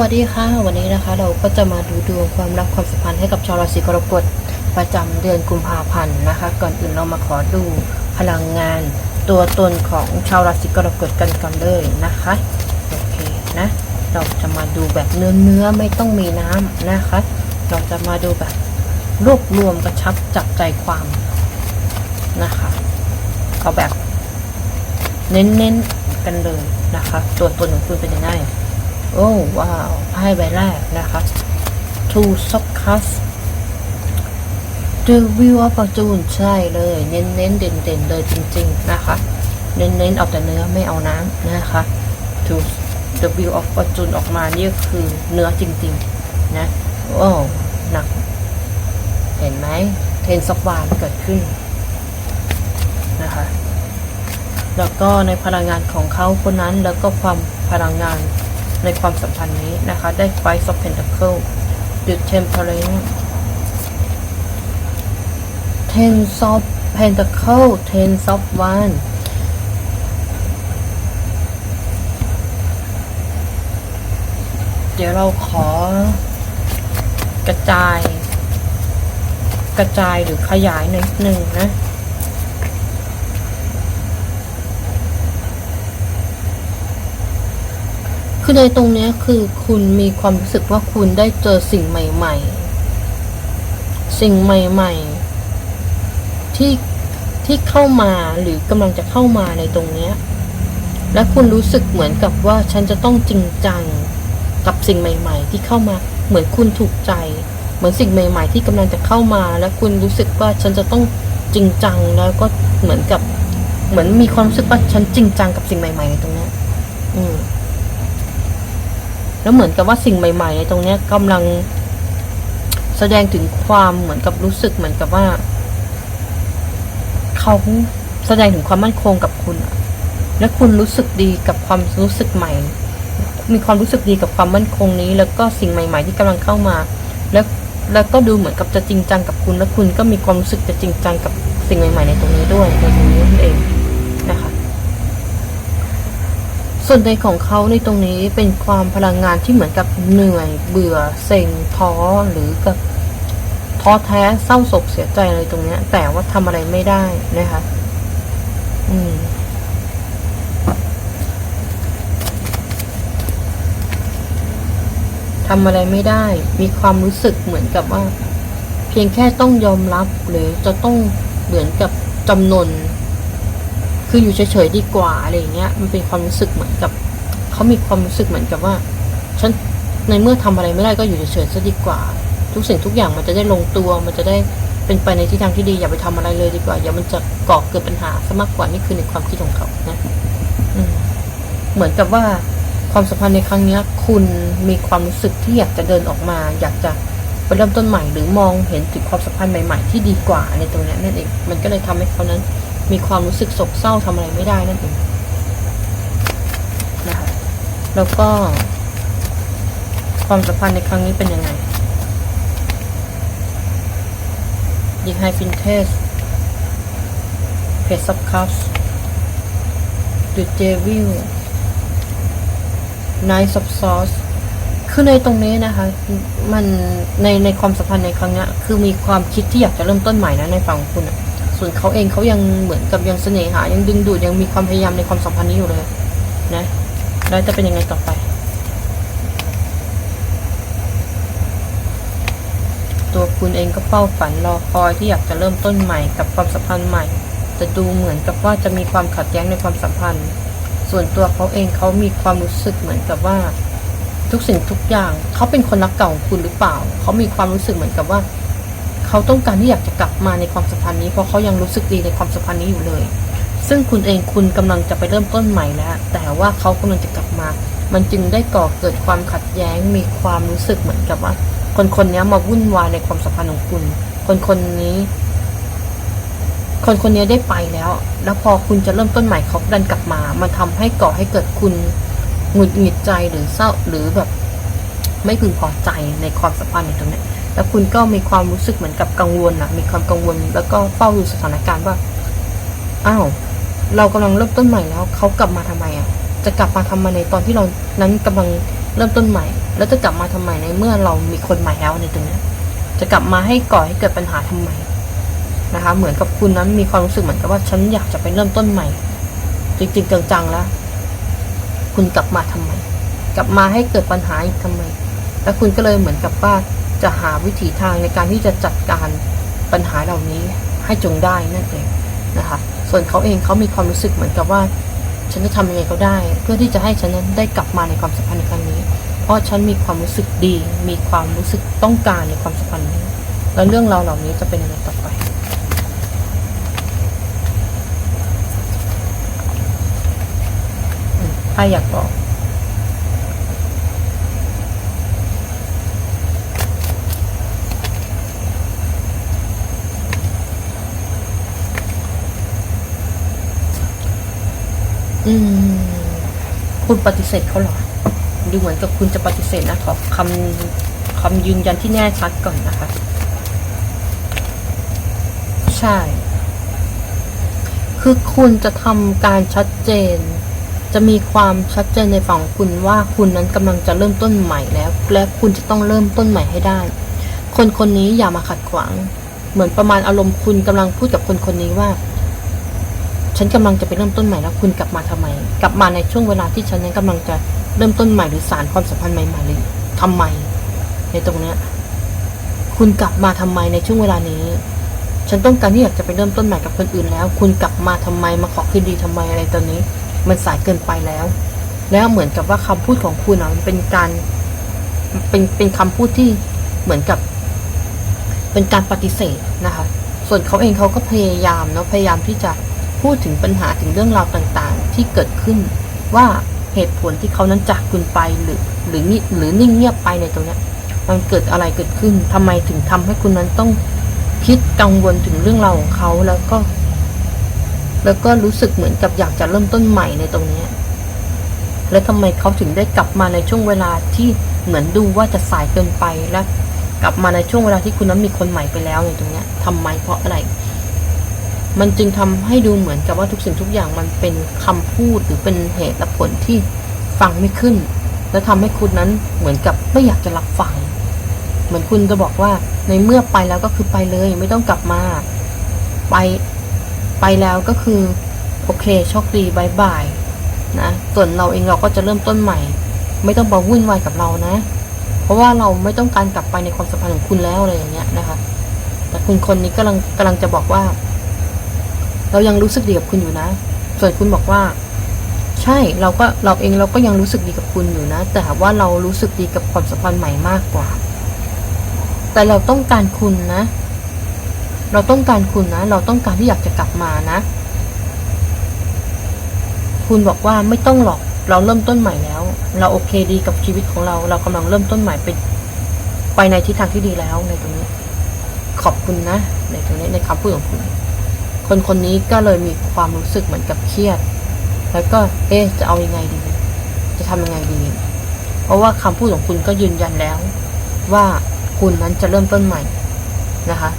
วัสดีค่ะ วันนี้นะคะเราก็จะมาดูดวงความรักความสัมพันธ์ให้กับชาวราศีกรกฎประจำเดือนกุมภาพันธ์นะคะ ก่อนอื่นเรามาขอดูพลังงาน ตัวตนของชาวราศีกรกฎกันก่อนเลยนะคะโอเคนะเราจะมาดูแบบเนื้อเนื้อๆไม่ต้องมีน้ำนะคะ เราจะมาดูแบบรวบรวมกระชับจับใจความนะคะเอาแบบเน้นๆกันเลยนะคะ ตัวตนของคุณเป็นยังไง โอ้ว้าวไพ่ใบแรกนะคะ Two of Cups The Wheel of Fortune ใช่เลย เน้นเน้นเด่นเด่นเลยจริง ๆ นะคะ เน้นเน้นเอาแต่เนื้อไม่เอาน้ำนะคะ Two The Wheel of Fortune ออกมานี่คือเนื้อจริง ๆ นะโอ้หนัก เห็นไหมเทนซอกวานเกิดขึ้นนะคะแล้วก็ในพลังงานของเขาคนนั้นแล้วก็ความพลังงาน ในความสัมพันธ์นี้นะคะ ได้ Five of Pentacle The Temperance Ten of Pentacle Ten of One เดี๋ยวเราขอกระจาย กระจายหรือขยายนิดหนึ่งนะ คือในตรงนี้คือคุณมีความรู้สึกว่าคุณได้เจอสิ่งใหม่ ๆ สิ่งใหม่ ๆ ที่ที่เข้ามาหรือกำลังจะเข้ามาในตรงนี้และคุณรู้สึกเหมือนกับว่าฉันจะต้องจริงจังกับสิ่งใหม่ ๆ ที่เข้ามา เหมือนคุณถูกใจ เหมือนสิ่งใหม่ ๆ ที่กำลังจะเข้ามา และคุณรู้สึกว่าฉันจะต้องจริงจังแล้วก็เหมือนกับ เหมือนมีความรู้สึกว่าฉันจริงจังกับสิ่งใหม่ ๆ ในตรงนี้อืม แล้วเหมือนกับว่าสิ่งใหม่ๆในตรงเนี้ยกำลังแสดงถึงความเหมือนกับรู้สึกเหมือนกับว่าเขาแสดงถึงความมั่นคงกับคุณและคุณรู้สึกดีกับความรู้สึกใหม่ มีความรู้สึกดีกับความมั่นคงนี้ แล้วก็สิ่งใหม่ ๆ ที่กำลังเข้ามา แล้วแล้วก็ดูเหมือนกับจะจริงจังกับคุณ และคุณก็มีความรู้สึกจะจริงจังกับสิ่งใหม่ ๆ ในตรงนี้ด้วยในตรงนี้นั่นเองนะคะ ส่วนในของเขาในตรงนี้เป็นความพลังงานที่เหมือนกับเหนื่อย เบื่อเซ็งท้อหรือกับท้อแท้เศร้าโศกเสียใจอะไรตรงเนี้ย แต่ว่าทำอะไรไม่ได้นะคะ อืมทำอะไรไม่ได้ มีความรู้สึกเหมือนกับว่า เพียงแค่ต้องยอมรับหรือจะต้องเหมือนกับจำนน คืออยู่เฉยๆดีกว่าอะไรเงี้ย มันเป็นความรู้สึกเหมือนกับเขามีความรู้สึกเหมือนกับว่า ฉันในเมื่อทำอะไรไม่ได้ก็อยู่เฉยๆซะดีกว่า ทุกสิ่งทุกอย่างมันจะได้ลงตัว มันจะได้เป็นไปในทิศทางที่ดี อย่าไปทำอะไรเลยดีกว่า อย่ามันจะก่อเกิดปัญหาซะมากกว่านี่คือในความคิดของเขานะเหมือนกับว่าความสัมพันธ์ในครั้งนี้คุณมีความรู้สึกที่อยากจะเดินออกมา อยากจะไปเริ่มต้นใหม่ หรือมองเห็นถึงความสัมพันธ์ใหม่ ๆ ที่ดีกว่าในตรงนี้นั่นเองมันก็เลยทำให้เขานั้น มีความรู้สึกโศกเศร้าทำอะไรไม่ได้นั่นเองนะคะแล้วก็ ความสัมพันธ์ในครั้งนี้เป็นยังไง The High Princess Page of Cups The Devil Knight of Swords คือในตรงนี้นะคะ มันในในความสัมพันธ์ในครั้งนี้คือมีความคิดที่อยากจะเริ่มต้นใหม่นะในฝั่งของคุณอะ ส่วนเขาเองเขายังเหมือนกับยังเสน่หา ยังดึงดูดยังมีความพยายามในความสัมพันธ์นี้อยู่เลย นะแล้วจะเป็นยังไงต่อไป ตัวคุณเองก็เฝ้าฝันรอคอยที่อยากจะเริ่มต้นใหม่กับความสัมพันธ์ใหม่ แต่ดูเหมือนกับว่าจะมีความขัดแย้งในความสัมพันธ์ ส่วนตัวเขาเองเขามีความรู้สึกเหมือนกับว่า ทุกสิ่งทุกอย่างเขาเป็นคนรักเก่าของคุณหรือเปล่า เขามีความรู้สึกเหมือนกับว่า เขาต้องการที่อยากจะกลับมาในความสัมพันธ์นี้เพราะเขายังรู้สึกดีในความสัมพันธ์นี้อยู่เลย ซึ่งคุณเองคุณกำลังจะไปเริ่มต้นใหม่แล้วแต่ว่าเขากำลังจะกลับมา มันจึงได้ก่อเกิดความขัดแย้งมีความรู้สึกเหมือนกับว่า คนคนนี้มาวุ่นวายในความสัมพันธ์ของคุณ คนคนนี้ คนคนนี้ได้ไปแล้ว แล้วพอคุณจะเริ่มต้นใหม่เขาดันกลับมา มันทำให้ก่อให้เกิดคุณหงุดหงิดใจหรือเศร้าหรือแบบ ไม่พึงพอใจในความสัมพันธ์ในตรงนี้ แล้วคุณก็มีความรู้สึกเหมือนกับกังวลนะมีความกังวล แล้วก็เฝ้าดูสถานการณ์ว่าอ้าวเรากำลังเริ่มต้นใหม่แล้วเขากลับมาทำไมอะ จะกลับมาทำไมในตอนที่เรานั้นกำลังเริ่มต้นใหม่ แล้วจะกลับมาทำไมในเมื่อเรามีคนใหม่แล้วในตรงนี้จะกลับมาให้ก่อให้เกิดปัญหาทำไมนะคะ เหมือนกับคุณนั้นมีความรู้สึกเหมือนกับว่าฉันอยากจะไปเริ่มต้นใหม่ จริงๆจังๆแล้ว คุณกลับมาทำไม กลับมาให้เกิดปัญหาอีกทำไม แล้วคุณก็เลยเหมือนกับว่า จะหาวิถีทางในการที่จะจัดการปัญหาเหล่านี้ให้จงได้นั่นเองนะคะส่วนเขาเองเขามีความรู้สึกเหมือนกับว่า ฉันจะทำยังไงก็ได้ เพื่อที่จะให้ฉันนั้นได้กลับมาในความสัมพันธ์ในครั้งนี้ เพราะฉันมีความรู้สึกดี มีความรู้สึกต้องการในความสัมพันธ์นี้ แล้วเรื่องราวเหล่านี้จะเป็นยังไงต่อไปใครอยากบอก อืม คุณปฏิเสธเขาเหรอดูเหมือนกับคุณจะปฏิเสธนะขอคำคำยืนยันที่แน่ชัดก่อนนะคะ ใช่ คือคุณจะทำการชัดเจน จะมีความชัดเจนในฝั่งของคุณว่าคุณนั้นกำลังจะเริ่มต้นใหม่แล้ว และคุณจะต้องเริ่มต้นใหม่ให้ได้ คนคนนี้อย่ามาขัดขวาง เหมือนประมาณอารมณ์คุณกำลังพูดกับคนคนนี้ว่า ฉันกำลังจะไปเริ่มต้นใหม่แล้วคุณกลับมาทำไม กลับมาในช่วงเวลาที่ฉันนั้นกำลังจะเริ่มต้นใหม่หรือสารความสัมพันธ์ใหม่ๆหรือทำไม ในตรงเนี้ยคุณกลับมาทำไมในช่วงเวลานี้ ฉันต้องการที่อยากจะไปเริ่มต้นใหม่กับคนอื่นแล้ว คุณกลับมาทำไมมาขอคืนดีทำไมอะไรตอนนี้ มันสายเกินไปแล้ว แล้วเหมือนกับว่าคำพูดของคุณอะมันเป็นการ เป็นเป็นคำพูดที่เหมือนกับ เป็นการปฏิเสธนะคะ ส่วนเขาเองเขาก็พยายามเนาะพยายามที่จะ พูดถึงปัญหาถึงเรื่องราวต่างๆ ที่เกิดขึ้น ว่าเหตุผลที่เขานั้นจากคุณไปหรือหรือนิหรือนิ่งเงียบไปในตรงนี้มันเกิดอะไรเกิดขึ้นทำไมถึงทำให้คุณนั้นต้องคิดกังวลถึงเรื่องราวของเขาแล้วก็ แล้วก็รู้สึกเหมือนกับอยากจะเริ่มต้นใหม่ในตรงนี้และทำไมเขาถึงได้กลับมาในช่วงเวลาที่เหมือนดูว่าจะสายเกินไปและกลับมาในช่วงเวลาที่คุณนั้นมีคนใหม่ไปแล้วในตรงนี้ทำไมเพราะอะไร มันจึงทำให้ดูเหมือนกับว่าทุกสิ่งทุกอย่างมันเป็นคำพูดหรือเป็นเหตุและผลที่ฟังไม่ขึ้น และทำให้คุณนั้นเหมือนกับไม่อยากจะรับฟัง เหมือนคุณจะบอกว่าในเมื่อไปแล้วก็คือไปเลยไม่ต้องกลับมา ไปไปแล้วก็คือโอเคโชคดีบายบายนะส่วนเราเองเราก็จะเริ่มต้นใหม่ ไม่ต้องมาวุ่นวายกับเรานะ เพราะว่าเราไม่ต้องการกลับไปในความสัมพันธ์ของคุณแล้วอะไรอย่างเงี้ยนะคะ แต่คุณคนนี้กำลังกำลังจะบอกว่า เรายังรู้สึกดีกับคุณอยู่นะ ส่วนคุณบอกว่า ใช่เราก็เราเองเราก็ยังรู้สึกดีกับคุณอยู่นะ แต่ว่าเรารู้สึกดีกับความสัมพันธ์ใหม่มากกว่า แต่เราต้องการคุณนะ เราต้องการคุณนะ เราต้องการที่อยากจะกลับมานะ คุณบอกว่าไม่ต้องหรอกเราเริ่มต้นใหม่แล้ว เราโอเคดีกับชีวิตของเรา เรากำลังเริ่มต้นใหม่ไปไปในทิศทางที่ดีแล้วในตรงนี้ ขอบคุณนะ ในตรงนี้ในคำพูดของคุณ คนคนนี้ก็เลยมีความรู้สึกเหมือนกับเครียด แล้วก็เอ๊ะจะเอายังไงดี จะทำยังไงดี เพราะว่าคำพูดของคุณก็ยืนยันแล้ว ว่าคุณนั้นจะเริ่มต้นใหม่นะคะ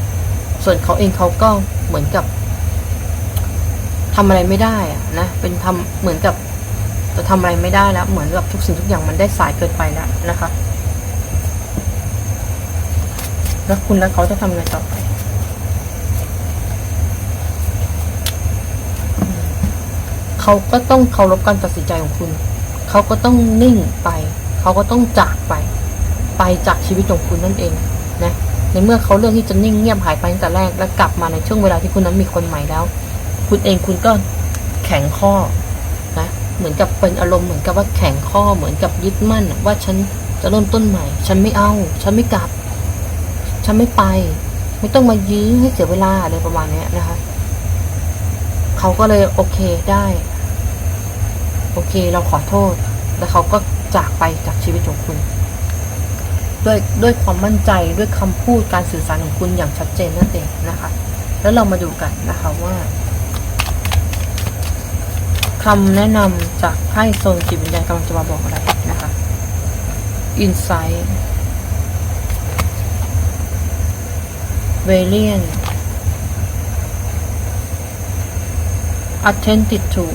ส่วนเขาเองเขาก็เหมือนกับทำอะไรไม่ได้อะนะเป็นทำเหมือนกับจะทำอะไรไม่ได้แล้ว เหมือนกับทุกสิ่งทุกอย่างมันได้สายเกินไปแล้วนะคะ แล้วคุณแล้วเขาจะทำไงต่อไป เขาก็ต้องเคารพการตัดสินใจของคุณ เขาก็ต้องนิ่งไป เขาก็ต้องจากไป ไปจากชีวิตของคุณนั่นเองนะในเมื่อเขาเลือกที่จะนิ่งเงียบหายไปตั้งแต่แรก และกลับมาในช่วงเวลาที่คุณนั้นมีคนใหม่แล้ว คุณเองคุณก็แข็งข้อนะเหมือนกับเป็นอารมณ์เหมือนกับว่าแข็งข้อเหมือนกับยึดมั่น ว่าฉันจะเริ่มต้นใหม่ ฉันไม่เอา ฉันไม่กลับ ฉันไม่ไป ไม่ต้องมายื้อให้เสียเวลาอะไรประมาณนี้นะคะ เขาก็เลยโอเคได้ โอเค เราขอโทษ แล้วเขาก็จากไปจากชีวิตของคุณ ด้วยด้วยความมั่นใจด้วยคำพูดการสื่อสารของคุณอย่างชัดเจนนั่นเองนะคะ แล้วเรามาดูกันนะคะว่าคำแนะนำจากไพ่โซนจิตวิญญาณกำลังจะมาบอกอะไรนะคะ Insight Valiant Attentive to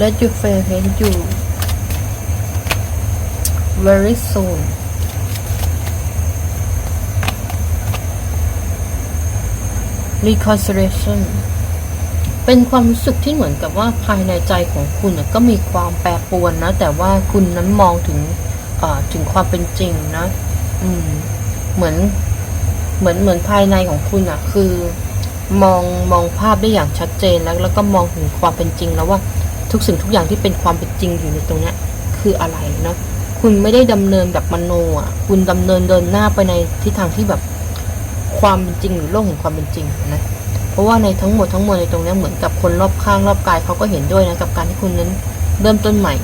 let your friend hate you very soon reconciliation เป็นความรู้สึกที่เหมือนกับว่าภายในใจของคุณน่ะก็มีความแปรปรวนนะ แต่ว่าคุณนั้นมองถึงถึงความเป็นจริงนะ อืม เหมือน เหมือนเหมือนภายในของคุณอะคือ มองมองภาพได้อย่างชัดเจนแล้ว แล้วก็มองถึงความเป็นจริงแล้วว่า ทุกสิ่งทุกอย่างที่เป็นความเป็นจริงอยู่ในตรงนี้คืออะไรเนาะคุณไม่ได้ดำเนินแบบมโนอะ คุณดำเนินเดินหน้าไปในทิศทางที่แบบความเป็นจริงหรือโลกแห่งความเป็นจริงนะเพราะว่าในทั้งหมดทั้งมวลในตรงนี้เหมือนกับคนรอบข้างรอบกายเขาก็เห็นด้วยนะกับการที่คุณนั้นเริ่มต้นใหม่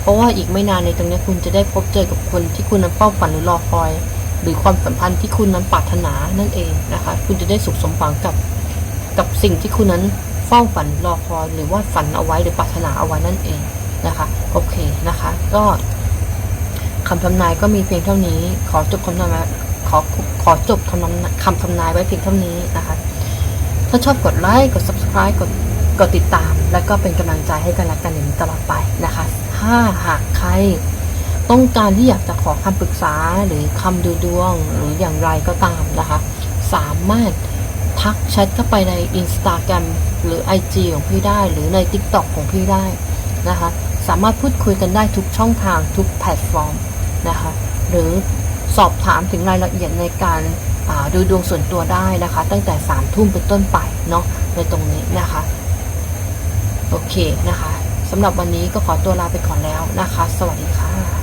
เพราะว่าอีกไม่นานในตรงนี้คุณจะได้พบเจอกับคนที่คุณนั้นเฝ้าฝันหรือรอคอย หรือความสัมพันธ์ที่คุณนั้นปรารถนานั่นเองนะคะ คุณจะได้สุขสมหวังกับกับสิ่งที่คุณนั้น เฝ้าฝันรอคอยหรือว่าฝันเอาไว้หรือปรารถนาเอาไว้นั่นเองนะคะโอเคนะคะก็คำทำนายก็มีเพียงเท่านี้ ขอจบคำทำนายขอขอจบคำทำนายคำทำนายไว้เพียงเท่านี้นะคะ ถ้าชอบกดไลค์กด subscribe กดกดติดตาม แล้วก็เป็นกำลังใจให้กันและกันอย่างนี้ตลอดไปนะคะ ถ้าหากใครต้องการที่อยากจะขอคำปรึกษาหรือคำดูดวงหรืออย่างไรก็ตามนะคะ สามารถ ทักแชทเข้าไปใน Instagram หรือ IG ของพี่ได้ หรือใน TikTok ของพี่ได้นะคะ สามารถพูดคุยกันได้ทุกช่องทางทุกแพลตฟอร์มนะคะหรือสอบถามถึงรายละเอียดในการาดูดวงส่วนตัวได้นะคะ ตั้งแต่3ามทุ่มเป็นต้นไปเนาะในตรงนี้นะคะโอเคนะคะสำหรับวันนี้ก็ขอตัวลาไปก่อนแล้วนะคะ สวัสดีค่ะ